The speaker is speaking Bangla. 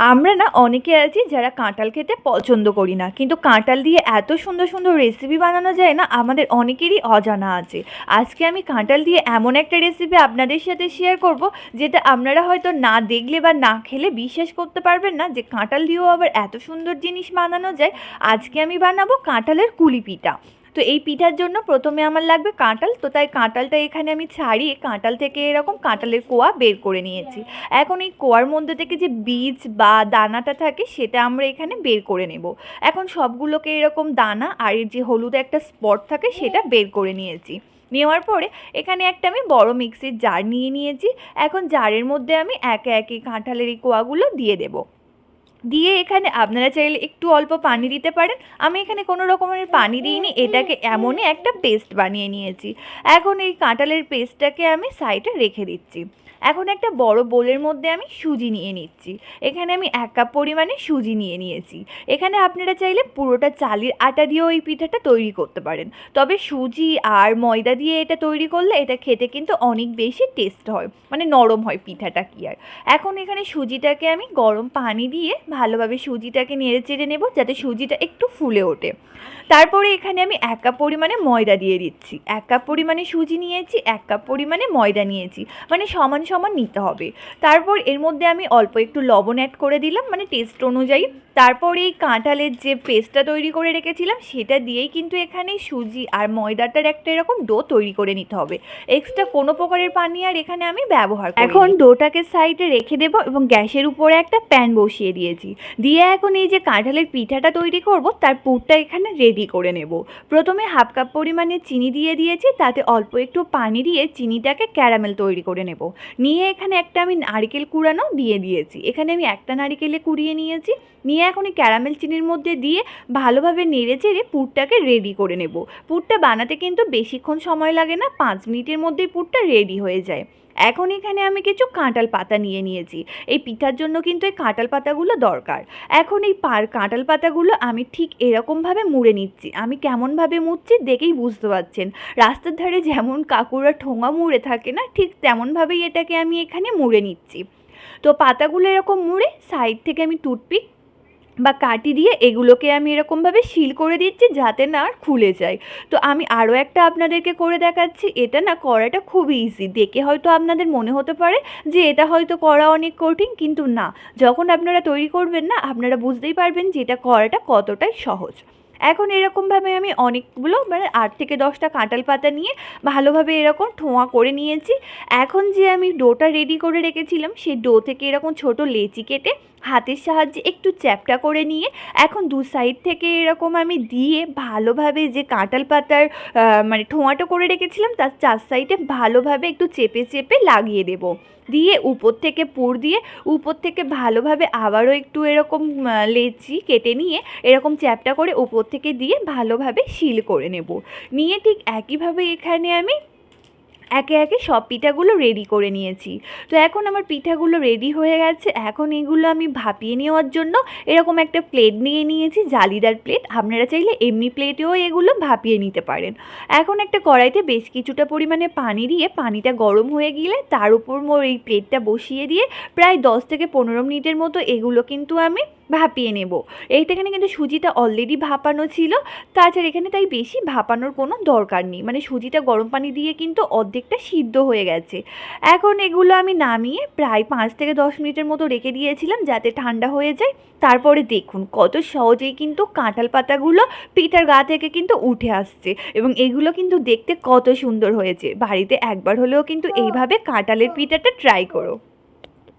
আমরা না অনেকে আছি যারা কাঁঠাল খেতে পছন্দ করি না। কিন্তু কাঁঠাল দিয়ে এত সুন্দর সুন্দর রেসিপি বানানো যায় না, আমাদের অনেকেরই অজানা আছে। আজকে আমি কাঁঠাল দিয়ে এমন একটা রেসিপি আপনাদের সাথে শেয়ার করব, যেটা আপনারা হয়তো না দেখলে বা না খেলে বিশ্বাস করতে পারবেন না যে কাঁঠাল দিয়েও আবার এত সুন্দর জিনিস বানানো যায়। আজকে আমি বানাবো কাঁঠালের কুলি পিঠা। তো এই পিঠার জন্য প্রথমে আমার লাগবে কাঁঠাল, তো তাই কাঁঠালটা এখানে আমি ছাড়িয়ে কাঁঠাল থেকে এরকম কাঁঠালের কোয়া বের করে নিয়েছি। এখন এই কোয়ার মধ্যে থেকে যে বীজ বা দানাটা থাকে সেটা আমরা এখানে বের করে নেব। এখন সবগুলোকে এরকম দানা আর এর যে হলুদ একটা স্পট থাকে সেটা বের করে নিয়েছি। নেওয়ার পরে এখানে একটা আমি বড় মিক্সির জার নিয়ে নিয়েছি। এখন জারের মধ্যে আমি একে একে কাঁঠালের এই কোয়াগুলো দিয়ে দেবো। দিয়ে এখানে আপনারা চাইলে একটু অল্প পানি দিতে পারেন। আমি এখানে কোনো রকমের পানি দিইনি, এটাকে এমনই একটা পেস্ট বানিয়ে নিয়েছি। এখন এই কাঁঠালের পেস্টটাকে আমি সাইডে রেখে দিচ্ছি। এখন একটা বড় বোলের মধ্যে আমি সুজি নিয়ে নিচ্ছি। এখানে আমি এক কাপ পরিমাণে সুজি নিয়ে নিয়েছি। এখানে আপনারা চাইলে পুরোটা চালের আটা দিয়েও এই পিঠাটা তৈরি করতে পারেন। তবে সুজি আর ময়দা দিয়ে এটা তৈরি করলে এটা খেতে কিন্তু অনেক বেশি টেস্ট হয়। মানে নরম হয় পিঠাটা কি আর। এখন এখানে সুজিটাকে আমি গরম পানি দিয়ে ভালোভাবে সুজিটাকে নেড়ে চেড়ে নেব যাতে সুজিটা একটু ফুলে ওঠে। তারপরে এখানে আমি এক কাপ পরিমাণে ময়দা দিয়ে দিচ্ছি। এক কাপ পরিমাণে সুজি নিয়েছি, এক কাপ পরিমাণে ময়দা নিয়েছি। মানে সমান সমান নিতে হবে। তারপর এর মধ্যে আমি অল্প একটু লবণ অ্যাড করে দিলাম মানে টেস্ট অনুযায়ী। তারপর এই কাঁঠালের যে পেস্টটা তৈরি করে রেখেছিলাম, সেটা দিয়েই কিন্তু এখানে সুজি আর ময়দাটার একটা এরকম ডো তৈরি করে নিতে হবে। এক্সট্রা কোনো প্রকারের পানি আর এখানে আমি ব্যবহার। এখন ডোটাকে সাইডে রেখে দেব এবং গ্যাসের উপরে একটা প্যান বসিয়ে দিয়েছি। দিয়ে এখন এই যে কাঁঠালের পিঠাটা তৈরি করব, তার পুরটা এখানে রেডি করে নেব। প্রথমে হাফ কাপ পরিমাণে চিনি দিয়ে দিয়েছি, তাতে অল্প একটু পানি দিয়ে চিনিটাকে ক্যারামেল তৈরি করে নেব। নিয়ে এখানে একটা আমি নারকেল কুড়ানো দিয়ে দিয়েছি। এখানে আমি একটা নারকেলে কুড়িয়ে নিয়েছি। নিয়ে এখন ক্যারামেল চিনির মধ্যে দিয়ে ভালোভাবে নেড়ে চেড়ে পুরটাকে রেডি করে নেব। পুরটা বানাতে কিন্তু বেশিক্ষণ সময় লাগে না, পাঁচ মিনিটের মধ্যেই পুরটা রেডি হয়ে যায়। এখন এখানে আমি কিছু কাঁঠাল পাতা নিয়ে নিয়েছি। এই পিঠার জন্য কিন্তু এই কাঁঠাল পাতাগুলো দরকার। এখন এই পার কাঁঠাল পাতাগুলো আমি ঠিক এরকমভাবে মুড়ে নিচ্ছি। আমি কেমনভাবে মুড়ছি দেখেই বুঝতে পারছেন। রাস্তার ধারে যেমন কাকুরা ঠোঙা মুড়ে থাকে না, ঠিক তেমনভাবেই এটাকে আমি এখানে মুড়ে নিচ্ছি। তো পাতাগুলো এরকম মুড়ে সাইড থেকে আমি টুথপিক বা কাটি দিয়ে এগুলোকে আমি এরকমভাবে শিল করে দিচ্ছি যাতে না আর খুলে যায়। তো আমি আরও একটা আপনাদেরকে করে দেখাচ্ছি। এটা না করাটা খুবই ইজি দেখে হয়তো আপনাদের মনে হতে পারে যে এটা হয়তো করা অনেক কঠিন, কিন্তু না। যখন আপনারা তৈরি করবেন না, আপনারা বুঝতেই পারবেন যে এটা করাটা কতটাই সহজ। এখন এরকমভাবে আমি অনেকগুলো মানে আট থেকে দশটা কাঁঠাল পাতা নিয়ে ভালোভাবে এরকম ঠোঁয়া করে নিয়েছি। এখন যে আমি ডোটা রেডি করে রেখেছিলাম, সেই ডো থেকে এরকম ছোট লেচি কেটে হাতের সাহায্যে একটু চ্যাপটা করে নিয়ে এখন দু সাইড থেকে এরকম আমি দিয়ে ভালোভাবে যে কাঁঠাল পাতার মানে ঠোঁয়াটো করে রেখেছিলাম, তার চার সাইডে ভালোভাবে একটু চেপে চেপে লাগিয়ে দেব। দিয়ে উপর থেকে পুর দিয়ে উপর থেকে ভালোভাবে আবারও একটু এরকম লেচি কেটে নিয়ে এরকম চ্যাপটা করে উপর থেকে দিয়ে ভালোভাবে শিল করে নেব। নিয়ে ঠিক একইভাবে এখানে আমি একে একে সব পিঠাগুলো রেডি করে নিয়েছি। তো এখন আমার পিঠাগুলো রেডি হয়ে গেছে। এখন এগুলো আমি ভাপিয়ে নেওয়ার জন্য এরকম একটা প্লেট নিয়ে নিয়েছি, জালিদার প্লেট আপনারা চাইলে এমনি প্লেটেও এগুলো ভাপিয়ে নিতে পারেন। এখন একটা কড়াইতে বেশ কিছুটা পরিমাণে পানি দিয়ে, পানিটা গরম হয়ে গেলে তার উপর মোর এই প্লেটটা বসিয়ে দিয়ে প্রায় দশ থেকে পনেরো মিনিটের মতো এগুলো কিন্তু আমি ভাপিয়ে নেব। এইটা এখানে কিন্তু সুজিটা অলরেডি ভাপানো ছিল। তাছাড়া এখানে তাই বেশি ভাপানোর কোনো দরকার নেই। মানে সুজিটা গরম পানি দিয়ে কিন্তু অর্ধেকটা সিদ্ধ হয়ে গেছে। এখন এগুলো আমি নামিয়ে প্রায় পাঁচ থেকে দশ মিনিটের মতো রেখে দিয়েছিলাম যাতে ঠান্ডা হয়ে যায়। তারপরে দেখুন কত সহজেই কিন্তু কাঁঠাল পাতাগুলো পিঠার গা থেকে কিন্তু উঠে আসছে এবং এগুলো কিন্তু দেখতে কত সুন্দর হয়েছে। বাড়িতে একবার হলেও কিন্তু এইভাবে কাঁঠালের পিঠাটা ট্রাই করো।